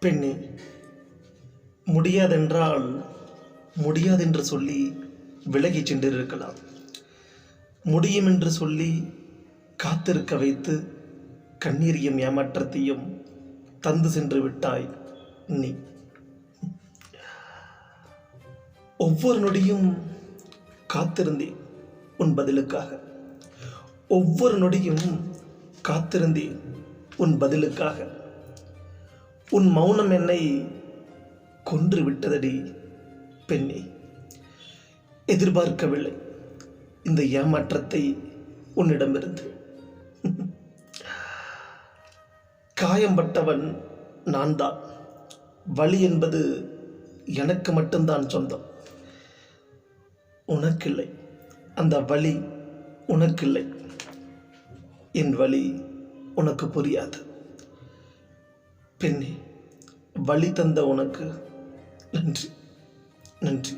பெண்ணே முடியாதென்றால் முடியாதென்று சொல்லி விலகிச் சென்றிருக்கலாம். முடியும் என்று சொல்லி காத்திருக்க வைத்து கண்ணீரையும் ஏமாற்றத்தையும் தந்து சென்று விட்டாய் நீ. ஒவ்வொரு நொடியும் காத்திருந்தேன் உன் பதிலுக்காக. ஒவ்வொரு நொடியும் காத்திருந்தேன் உன் பதிலுக்காக. உன் மௌனம் என்னை கொன்று விட்டதடி பெண்ணே. எதிர்பார்க்கவில்லை இந்த ஏமாற்றத்தை உன்னிடமிருந்து. காயம்பட்டவன் நான் தான் வலி என்பது எனக்கு மட்டும்தான் சொந்தம். உனக்கில்லை. அந்த வழி உனக்கில்லை. என் வழி உனக்கு புரியாது. பெண்ணே. வழி தந்த உனக்கு நன்றி. நன்றி.